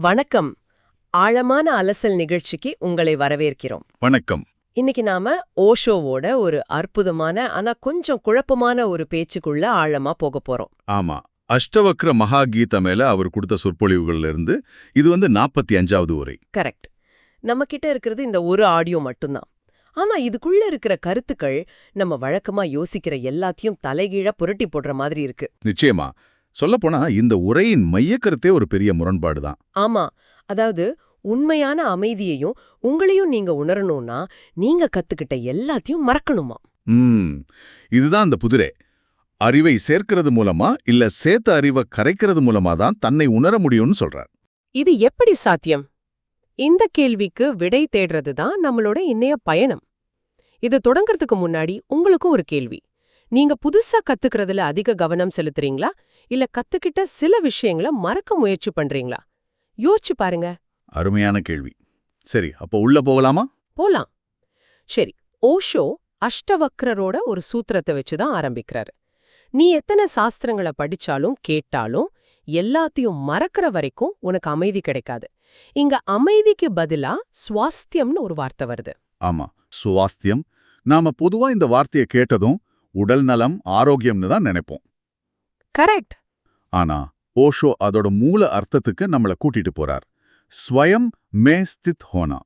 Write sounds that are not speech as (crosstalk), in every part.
வணக்கம். ஆழமான அலசல் நிகழ்ச்சிக்கு உங்களை வரவேற்கிறோம். வணக்கம். இன்னைக்கு நாம ஓஷோவோட ஒரு அற்புதமான ஆனா கொஞ்சம் குழப்பமான ஒரு பேச்சுக்குள்ள ஆழமா போக போறோம். ஆமா. அஷ்டவக்ர மகா கீதா மேல அவர் கொடுத்த சொற்பொழிவுகள்ல இருந்து இது வந்து நாற்பத்தி அஞ்சாவது உரை. கரெக்ட். நம்ம கிட்ட இருக்கிறது இந்த ஒரு ஆடியோ மட்டும்தான். ஆனா இதுக்குள்ள இருக்கிற கருத்துக்கள் நம்ம வழக்கமா யோசிக்கிற எல்லாத்தையும் தலைகீழா புரட்டி போடுற மாதிரி இருக்கு. நிச்சயமா. சொல்லப்போனா இந்த உரையின் மையக்கருத்தே ஒரு பெரிய முரண்பாடு தான். ஆமா. அதாவது உண்மையான அமைதியையும் உங்களையும் நீங்க உணரணும்னா நீங்க கத்துக்கிட்ட எல்லாத்தையும் மறக்கணுமா? ம். இதுதான் அந்த புதிரே. அறிவை சேர்க்கிறது மூலமா இல்ல சேர்த்த அறிவை கரைக்கிறது மூலமா தான் தன்னை உணர முடியும்னு சொல்றார். இது எப்படி சாத்தியம்? இந்த கேள்விக்கு விடை தேடுறது தான் நம்மளோட இன்னைய பயணம். இது தொடங்கறதுக்கு முன்னாடி உங்களுக்கும் ஒரு கேள்வி. நீங்க புதுசா கத்துக்கிறதுல அதிக கவனம் செலுத்துறீங்களா? இல்ல கத்துக்கிட்ட சில விஷயங்களை மறக்க முயற்சி பண்றீங்களா? யோசிச்சு பாருங்க. அருமையான கேள்வி. சரி அப்போ உள்ள போகலாமா? போலாம். சரி ஓஷோ அஷ்டவக்ரரோட ஒரு சூத்திரத்தை வச்சு தான் ஆரம்பிக்கிறாரு. நீ எத்தனை சாஸ்திரங்களை படிச்சாலும் கேட்டாலும் எல்லாத்தையும் மறக்கிற வரைக்கும் உனக்கு அமைதி கிடைக்காது. இங்க அமைதிக்கு பதிலா சுவாஸ்தியம்னு ஒரு வார்த்தை வருது. ஆமா சுவாஸ்தியம். நாம பொதுவா இந்த வார்த்தையை கேட்டதும் உடல் நலம் ஆரோக்கியம்னு தான் நினைப்போம். கரெக்ட். ஆனா ஓஷோ அதோட மூல அர்த்தத்துக்கு நம்மள கூட்டிட்டு போறார். ஸ்வயம் மே ஸ்தித் ஹோனா.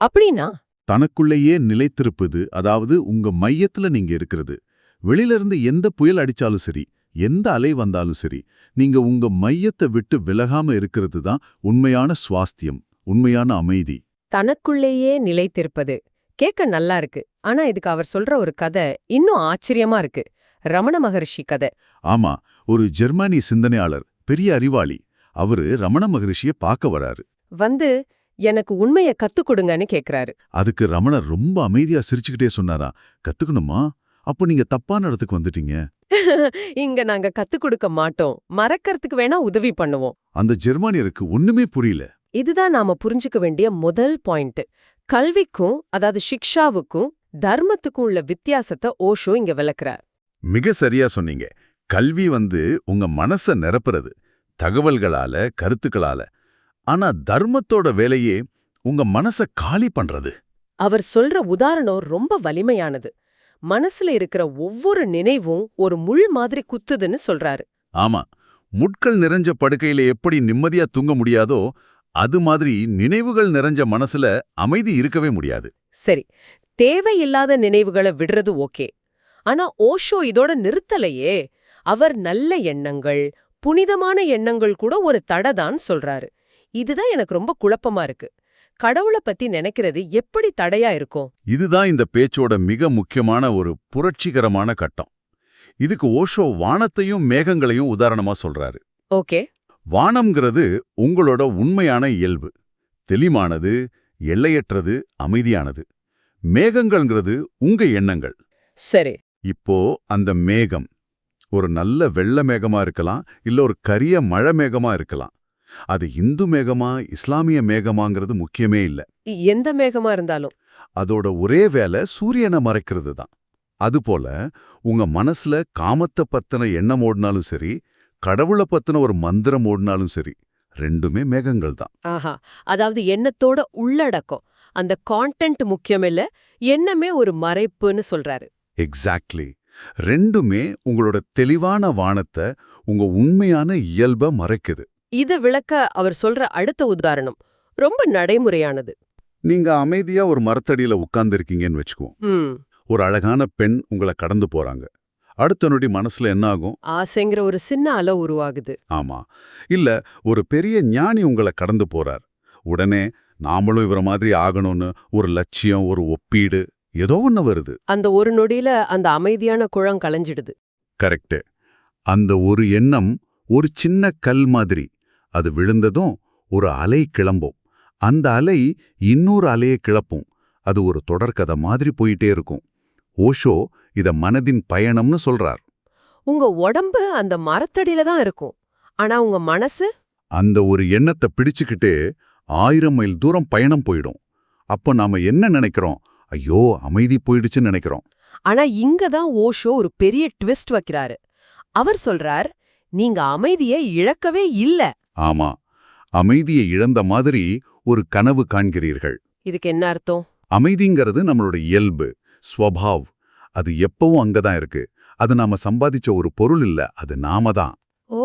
அப்படின்னா? தனக்குள்ளேயே நிலைத்திருப்பது அதாவது உங்க மையத்துல நீங்க இருக்கிறது. வெளியில இருந்து எந்த புயல் அடிச்சாலும் சரி எந்த அலை வந்தாலும் சரி நீங்க உங்க மையத்தை விட்டு விலகாம இருக்கிறது தான் உண்மையான சுவாஸ்தியம் உண்மையான அமைதி. தனக்குள்ளேயே நிலைத்திருப்பது. கேட்க நல்லா இருக்கு. ஆனா இதுக்கு அவர் சொல்ற ஒரு கதை இன்னும் ஆச்சரியமா இருக்கு. ரமண மகரிஷி கதை. ஆமா ஒரு ஜெர்மானி சிந்தனையாளர் பெரிய அறிவாளி. அவரு ரமண மகரிஷிய பார்க்க வராரு. வந்து எனக்கு உண்மைய கத்துக் கொடுங்கன்னு கேக்குறாரு. அதுக்கு ரமணர் ரொம்ப அமைதியா சிரிச்சுக்கிட்டே சொன்னாரா கத்துக்கணுமா? அப்போ நீங்க தப்பான இடத்துக்கு வந்துட்டீங்க. (laughs) இங்க நாங்க கத்துக் கொடுக்க மாட்டோம். மறக்கறதுக்கு வேணா உதவி பண்ணுவோம். அந்த ஜெர்மானியருக்கு ஒண்ணுமே புரியல. இதுதான் நாம புரிஞ்சுக்க வேண்டிய முதல் பாயிண்ட். கல்விக்கும் அதாவது சிக்ஷாவுக்கும் தர்மத்துக்கும் உள்ள வித்தியாசத்தை ஓஷோ இங்க விளக்குறார். மிக சரியா சொன்னீங்க. கல்வி வந்து உங்க மனச நிரப்புறது தகவல்களால கருத்துக்களால. ஆனா தர்மத்தோட வேலையே உங்க மனச காலி பண்றது. அவர் சொல்ற உதாரணம் ரொம்ப வலிமையானது. மனசுல இருக்கிற ஒவ்வொரு நினைவும் ஒரு முள் மாதிரி குத்துதுன்னு சொல்றாரு. ஆமா. முட்கள் நிறைஞ்ச படுக்கையில எப்படி நிம்மதியா தூங்க முடியாதோ அது மாதிரி நினைவுகள் நிறைஞ்ச மனசுல அமைதி இருக்கவே முடியாது. சரி தேவையில்லாத நினைவுகளை விடுறது ஓகே. ஆனா ஓஷோ இதோட நிறுத்தலையே. அவர் நல்ல எண்ணங்கள் புனிதமான எண்ணங்கள் கூட ஒரு தடதான் சொல்றாரு. இதுதான் எனக்கு ரொம்ப குழப்பமா இருக்கு. கடவுளை பத்தி நினைக்கிறது எப்படி தடையா இருக்கும்? இதுதான் இந்த பேச்சோட மிக முக்கியமான ஒரு புரட்சிகரமான கட்டம். இதுக்கு ஓஷோ வானத்தையும் மேகங்களையும் உதாரணமா சொல்றாரு. ஓகே. வானம்ங்கிறது உங்களோட உண்மையான இயல்பு. தெளிவானது எல்லையற்றது அமைதியானது. மேகங்கள்ங்கிறது உங்க எண்ணங்கள். சரி. இப்போ அந்த மேகம் ஒரு நல்ல வெள்ள மேகமா இருக்கலாம் இல்ல ஒரு கரிய மழை மேகமா இருக்கலாம். அது இந்து மேகமா இஸ்லாமிய மேகமாங்கிறது முக்கியமே இல்ல. எந்த மேகமா இருந்தாலும். அதோட ஒரே வேலை சூரியனை மறைக்கிறது தான் அதுபோல உங்க மனசுல காமத்தை பத்தின எண்ணம் ஓடினாலும் சரி கடவுளை பத்தின ஒரு மந்திரம் ஓடினாலும் சரி ரெண்டுமே மேகங்கள் தான். ஆஹா அதாவது எண்ணத்தோட உள்ளடக்கம். அந்த கான்டென்ட் முக்கியமில்ல எண்ணமே ஒரு மறைப்புன்னு சொல்றாரு. எக்ஸாக்ட்லி ரெண்டுமே உங்களோட தெளிவான வானத்தை உங்க உண்மையான இயல்பை மறைக்குது. இத விளக்க அவர் சொல்ற அடுத்த உதாரணம். ரொம்ப நடைமுறையானது. நீங்க அமைதியா ஒரு மரத்தடியில உட்கார்ந்திருக்கீங்கன்னு வச்சுக்குவோம். ம். ஒரு அழகான பெண் உங்களை கடந்து போறாங்க. அடுத்த நொடி மனசுல என்ன ஆகும் ஆசைங்கிற ஒரு சின்ன அலை உருவாகுது. ஆமா. இல்ல ஒரு பெரிய ஞானி உங்களை கடந்து போறார். உடனே நாமளும் இவர மாதிரி ஆகணும்னு ஒரு லட்சியம் ஒரு ஒப்பீடு ஏதோ ஒண்ணு வருது. அந்த ஒரு நொடியில அந்த அமைதியான குழம் கலைஞ்சிடுது. கரெக்ட் அந்த ஒரு எண்ணம் ஒரு சின்ன கல் மாதிரி. அது விழுந்ததும் ஒரு அலை கிளம்பும். அந்த அலை இன்னொரு அலையை கிளப்பும். அது ஒரு தொடர்கதை மாதிரி போயிட்டே இருக்கும். ஓஷோ இத மனதின் பயணம்னு சொல்றார். உங்க உடம்பு அந்த மரத்தடியில தான் இருக்கும். ஆனா உங்க மனசு? அந்த ஒரு எண்ணத்தை பிடிச்சுக்கிட்டு ஆயிரம் மைல் தூரம் பயணம் போயிடும். அப்போ நாம என்ன நினைக்கிறோம்? ஐயோ அமைதி போயிடுச்சுன்னு நினைக்கிறோம். ஆனா இங்க தான் ஓஷோ ஒரு பெரிய ட்விஸ்ட் வைக்கிறாரு. அவர் சொல்றார் நீங்க அமைதியை இழக்கவே இல்ல. ஆமா. அமைதியை இழந்த மாதிரி ஒரு கனவு காண்கிறீர்கள். இதுக்கு என்ன அர்த்தம்? அமைதிங்கிறது நம்மளோட இயல்பு ஸ்வபாவ். அது எப்பவும் அங்கதான் இருக்கு. அது நாம சம்பாதிச்ச ஒரு பொருள் இல்ல அது நாம தான். ஓ!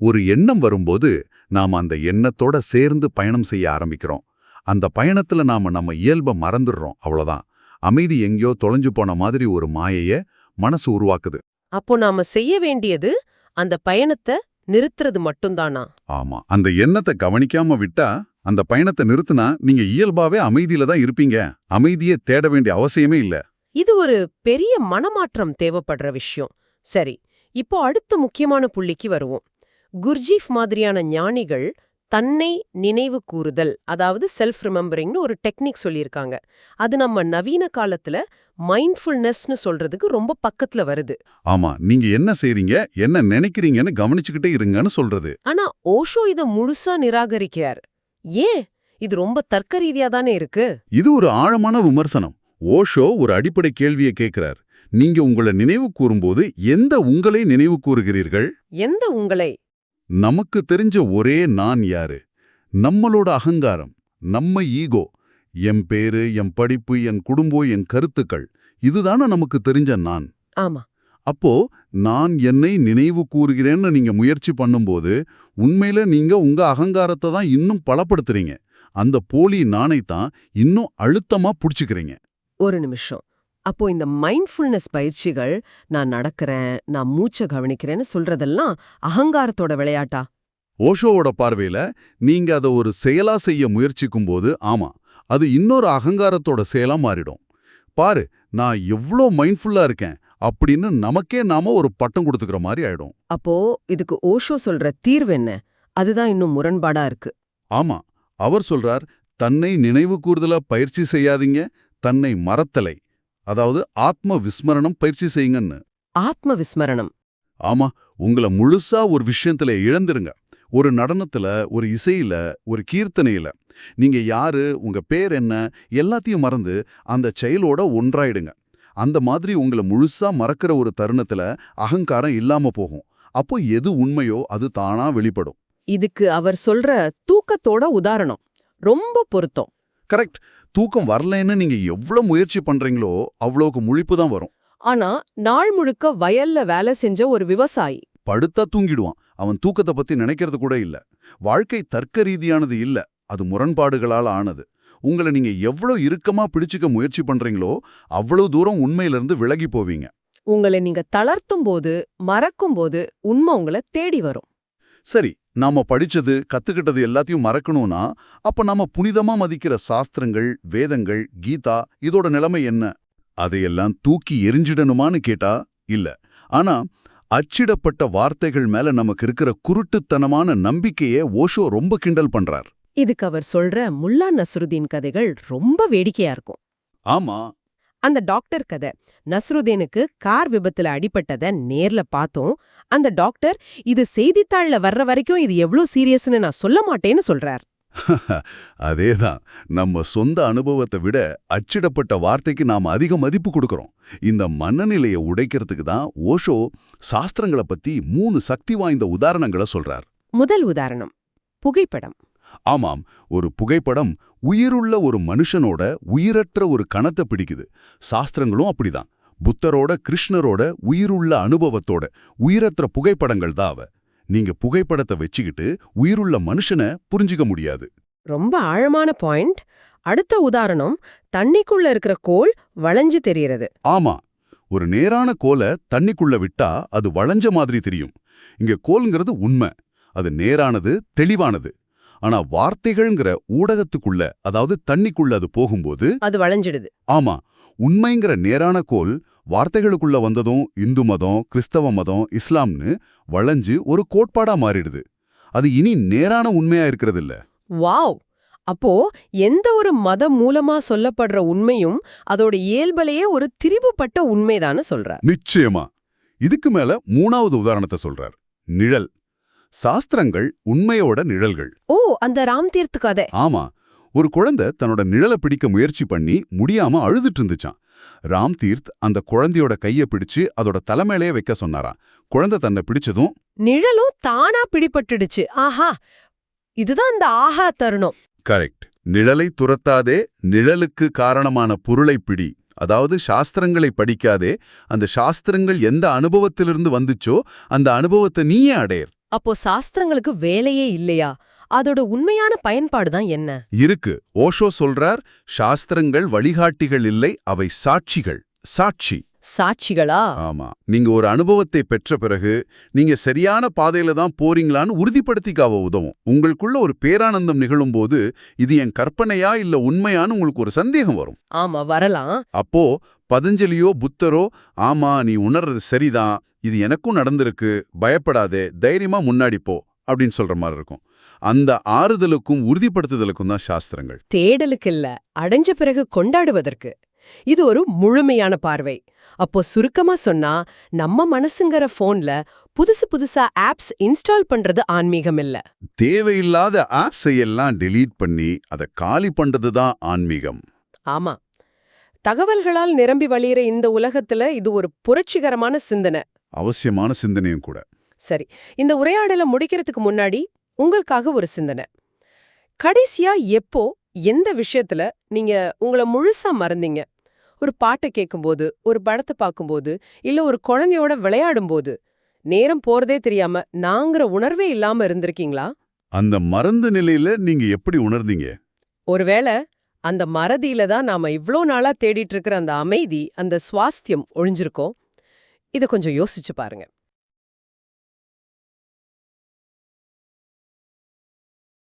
ஒரு எண்ணம் வரும்போது நாம அந்த எண்ணத்தோட சேர்ந்து பயணம் செய்ய ஆரம்பிக்கிறோம். அந்த பயணத்துல நாம நம்ம இயல்பை மறந்துடுறோம் அவ்வளவுதான். அமைதி எங்கேயோ தொலைஞ்சு போன மாதிரி ஒரு மாயைய மனசு உருவாக்குது. அப்போ நாம செய்ய வேண்டியது அந்த பயணத்தை நிறுத்துறது மட்டும்தானா? ஆமா. அந்த எண்ணத்தை கவனிக்காம விட்டா அந்த பயணத்தை நிறுத்தினா நீங்க இயல்பாவே அமைதியில தான் இருப்பீங்க. அமைதியை தேட வேண்டிய அவசியமே இல்ல. இது ஒரு பெரிய மனமாற்றம் தேவைப்படுற விஷயம். சரி இப்போ அடுத்த முக்கியமான புள்ளிக்கு வருவோம். குர்ஜீஃப் மாதிரியான ஞானிகள் தன்னை நினைவு கூறுதல் அதாவது செல்ஃப் ரிமெம்பரிங்னு ஒரு டெக்னிக் சொல்லியிருக்காங்க. அது நம்ம நவீன காலத்துல மைண்ட்ஃபுல்னஸ்னு சொல்றதுக்கு ரொம்ப பக்கத்துல வருது. ஆமா நீங்க என்ன செய்றீங்க என்ன நினைக்கிறீங்கன்னு கவனிச்சுக்கிட்டே இருங்கன்னு சொல்றது. ஆனா ஓஷோ இத முழுசா நிராகரிக்கிறார். ஏன்? இது ரொம்ப தர்க்க ரீதியா தானே இருக்கு? இது ஒரு ஆழமான விமர்சனம். ஓஷோ ஒரு அடிப்படை கேள்வியை கேட்கிறார். நீங்க உங்களை நினைவு கூறும்போது எந்த உங்களை நினைவு கூறுகிறீர்கள்? எந்த உங்களை? நமக்கு தெரிஞ்ச ஒரே நான் யாரு? நம்மளோட அகங்காரம் நம்ம ஈகோ என் பேரு என் படிப்பு என் குடும்பம் என் கருத்துக்கள் இதுதானே நமக்கு தெரிஞ்ச நான். ஆமா. அப்போ நான் என்னை நினைவு கூறுகிறேன்னு நீங்க முயற்சி பண்ணும்போது உண்மையில நீங்க உங்க அகங்காரத்தை தான் இன்னும் பலப்படுத்துறீங்க. அந்த போலி நானை தான் இன்னும் அழுத்தமா புடிச்சுக்கிறீங்க. ஒரு நிமிஷம். அப்போ இந்த மைண்ட்ஃபுல்னஸ் பயிற்சிகள் நான் நடக்கிறேன் நான் மூச்சை கவனிக்கிறேன்னு சொல்றதெல்லாம் அகங்காரத்தோட விளையாட்டா? ஓஷோவோட பார்வையில நீங்க அதை ஒரு செயலா செய்ய முயற்சிக்கும் போது ஆமா அது இன்னொரு அகங்காரத்தோட செயலா மாறிடும். பாரு நான் எவ்ளோ மைண்ட்ஃபுல்லா இருக்கேன் அப்படின்னு நமக்கே நாம ஒரு பட்டம் கொடுத்துக்கிற மாதிரி ஆயிடும். அப்போ இதுக்கு ஓஷோ சொல்ற தீர்வு என்ன? அதுதான் இன்னும் முரண்பாடா இருக்கு. ஆமா அவர் சொல்றார் தன்னை நினைவு கூர்தலா பயிற்சி செய்யாதீங்க தன்னை மறத்தலை. அதாவது ஆத்ம விஸ்மரணம் பயிற்சி செய்யுங்கன்னு. ஆத்ம விஸ்மரணம் ஆமா உங்கள முழுசா ஒரு விஷயத்துல இழந்துருங்க. ஒரு நடனத்துல ஒரு இசையில ஒரு கீர்த்தனையில. நீங்க யாரு உங்க பேர் என்ன எல்லாத்தையும் மறந்து அந்த செயலோட ஒன்றாயிடுங்க. அந்த மாதிரி உங்களை முழுசா மறக்கிற ஒரு தருணத்துல அகங்காரம் இல்லாம போகும். அப்போ எது உண்மையோ அது தானா வெளிப்படும். இதுக்கு அவர் சொல்ற தூக்கத்தோட உதாரணம். ரொம்ப பொருத்தம். கரெக்ட். தூக்கம் வரலைன்னு நீங்க எவ்வளவு முயற்சி பண்றீங்களோ அவ்வளவுக்கு முழிப்பு தான் வரும். ஆனா நாள் முழுக்க வயல்ல வேலை செஞ்ச ஒரு விவசாயி. படுத்தா தூங்கிடுவான். அவன் தூக்கத்தை பத்தி நினைக்கிறது கூட இல்ல. வாழ்க்கை தர்க்க ரீதியானது இல்ல. அது முரண்பாடுகளால் ஆனது. உங்களை நீங்க எவ்வளவு இறுக்கமா பிடிச்சுக்க முயற்சி பண்றீங்களோ அவ்வளவு தூரம் உண்மையிலிருந்து விலகி போவீங்க. உங்களை நீங்க தளர்த்தும் போது மறக்கும் போது உண்மை உங்களை தேடி வரும். சரி நாம படிச்சது கத்துக்கிட்டது எல்லாத்தையும் மறக்கணும்னா அப்ப நாம புனிதமா மதிக்கிற சாஸ்திரங்கள் வேதங்கள் கீதா இதோட நிலைமை என்ன? அதையெல்லாம் தூக்கி எரிஞ்சிடணுமான்னு கேட்டா இல்ல. ஆனா அச்சிடப்பட்ட வார்த்தைகள் மேல நமக்கு இருக்கிற குருட்டுத்தனமான நம்பிக்கையை ஓஷோ ரொம்ப கிண்டல் பண்றார். இதுக்கு அவர் சொல்ற முல்லா நஸ்ருதீன் கதைகள் ரொம்ப வேடிக்கையா இருக்கும். ஆமா. அந்த டாக்டர் கதை. நஸ்ருதீனுக்கு கார் விபத்துல அடிபட்டத நேர்ல பார்த்தோம். அந்த டாக்டர் இது செய்தித்தாள்ல வர்ற வரைக்கும் இது எவ்ளோ சீரியஸ்னு நான் சொல்ல மாட்டேன்னு சொல்றார். (laughs) அதேதான். நம்ம சொந்த அனுபவத்தை விட அச்சிடப்பட்ட வார்த்தைக்கு நாம அதிக மதிப்பு கொடுக்கறோம். இந்த மனநிலையை உடைக்கிறதுக்கு தான் ஓஷோ சாஸ்திரங்களை பத்தி மூணு சக்தி வாய்ந்த உதாரணங்களை சொல்றார். முதல் உதாரணம் புகைப்படம். ஆமாம் ஒரு புகைப்படம் உயிருள்ள ஒரு மனுஷனோட உயிரற்ற ஒரு கணத்தை பிடிக்குது. சாஸ்திரங்களும் அப்படிதான். புத்தரோட கிருஷ்ணரோட உயிருள்ள அனுபவத்தோட உயிரற்ற புகைப்படங்கள் தான் அவ. நீங்க புகைப்படத்தை வச்சுக்கிட்டு உயிருள்ள மனுஷனை புரிஞ்சிக்க முடியாது. ரொம்ப ஆழமான பாயிண்ட். அடுத்த உதாரணம் தண்ணிக்குள்ள இருக்கிற கோல் வளைஞ்சு தெரியறது ஆமா ஒரு நேரான கோலை தண்ணிக்குள்ள விட்டா அது வளைஞ்ச மாதிரி தெரியும். இங்க கோல்ங்கிறது உண்மை. அது நேரானது தெளிவானது. ஆனா வார்த்தைகள்ங்கிற ஊடகத்துக்குள்ள அதாவது தண்ணிக்குள்ள அது போகும்போது அது வளைஞ்சிடுது. ஆமா உண்மைங்கிற நேரான கோல் வார்த்தைகளுக்குள்ள வந்ததும் இந்து மதம் கிறிஸ்தவ மதம் இஸ்லாம்னு வளைஞ்சு ஒரு கோட்பாடா மாறிடுது. அது இனி நேரான உண்மையா இருக்கிறதில்ல. வாவ்! அப்போ எந்த ஒரு மதம் மூலமா சொல்லப்படுற உண்மையும் அதோட இயல்பலையே ஒரு திரிபுப்பட்ட உண்மைதான்னு சொல்றார். நிச்சயமா. இதுக்கு மேல மூணாவது உதாரணத்தை சொல்றார். நிழல். சாஸ்திரங்கள் உண்மையோட நிழல்கள். ஓ அந்த ராம் தீர்த்து கதை. ஆமா ஒரு குழந்தை தன்னோட நிழலை பிடிக்க முயற்சி பண்ணி முடியாம அழுதுட்டு இருந்துச்சான் ராம் தீர்த் அந்த குழந்தையோட கைய பிடிச்சு அதோட தலைமையிலேயே வைக்க சொன்னாராம். குழந்தை தன்னை பிடிச்சதும் நிழலும் தானா பிடிபட்டுடுச்சு. ஆஹா இதுதான் அந்த ஆஹா தருணம். கரெக்ட். நிழலை துரத்தாதே நிழலுக்கு காரணமான பொருளை பிடி. அதாவது சாஸ்திரங்களை படிக்காதே அந்த சாஸ்திரங்கள் எந்த அனுபவத்திலிருந்து வந்துச்சோ அந்த அனுபவத்தை நீயே அடையர். அப்போ சாஸ்திரங்களுக்கு வேலையே இல்லையா? அதோட உண்மையான பயன்பாடு தான் என்ன? இருக்கு. ஓஷோ சொல்றார் சாஸ்திரங்கள் வழிகாட்டிகள் இல்லை அவை சாட்சிகள். சாட்சி. சாட்சிகளா? ஆமா. நீங்க ஒரு அனுபவத்தை பெற்ற பிறகு நீங்க சரியான பாதையில தான் போறீங்களான்னு உறுதிப்படுத்திக்காவ உதவும். உங்களுக்குள்ள ஒரு பேரானந்தம் நிகழும்போது இது என் கற்பனையா இல்ல உண்மையான்னு உங்களுக்கு ஒரு சந்தேகம் வரும். ஆமா வரலாம். அப்போ பதஞ்சலியோ புத்தரோ ஆமா நீ உணர்றது சரிதான். இது எனக்கும் நடந்திருக்கு பயப்படாதே தைரியமா முன்னாடி போ அப்படின்னு சொல்ற மாதிரி இருக்கும். அந்த ஆறுதலுக்கும் உறுதிப்படுத்துதலுக்கும் தான் சாஸ்திரங்கள். தேடலுக்கு இல்ல அடைஞ்ச பிறகு கொண்டாடுவதற்கு. இது ஒரு முழுமையான பார்வை. அப்போ சுருக்கமா சொன்னா நம்ம மனசுங்கற போன்ல புதுசு புதுசா ஆப்ஸ் இன்ஸ்டால் பண்றது ஆன்மீகம் இல்ல. தேவையில்லாத ஆப்ஸை எல்லாம் டெலீட் பண்ணி அதை காலி பண்றது தான் ஆன்மீகம். ஆமா. தகவல்களால் நிரம்பி வழியிற இந்த உலகத்துல இது ஒரு புரட்சிகரமான சிந்தனை. அவசியமான சிந்தனையும் கூட. சரி இந்த உரையாடலை முடிக்கிறதுக்கு முன்னாடி உங்களுக்காக ஒரு சிந்தனை. கடைசியா எப்போ எந்த விஷயத்துல நீங்க உங்களை முழுசா மறந்தீங்க? ஒரு பாட்டை கேட்கும்போது ஒரு படத்தை பார்க்கும்போது இல்ல ஒரு குழந்தையோட விளையாடும்போது நேரம் போறதே தெரியாம நாங்கிற உணர்வே இல்லாம இருந்திருக்கீங்களா? அந்த மறந்த நிலையில நீங்க எப்படி உணர்ந்தீங்க? ஒருவேளை அந்த மறதியில தான் நாம இவ்ளோ நாளா தேடிட்டு இருக்கிற அந்த அமைதி அந்த சுவாஸ்தியம் ஒழிஞ்சிருக்கோம் இத கொஞ்சம் யோசிச்சு பாருங்க.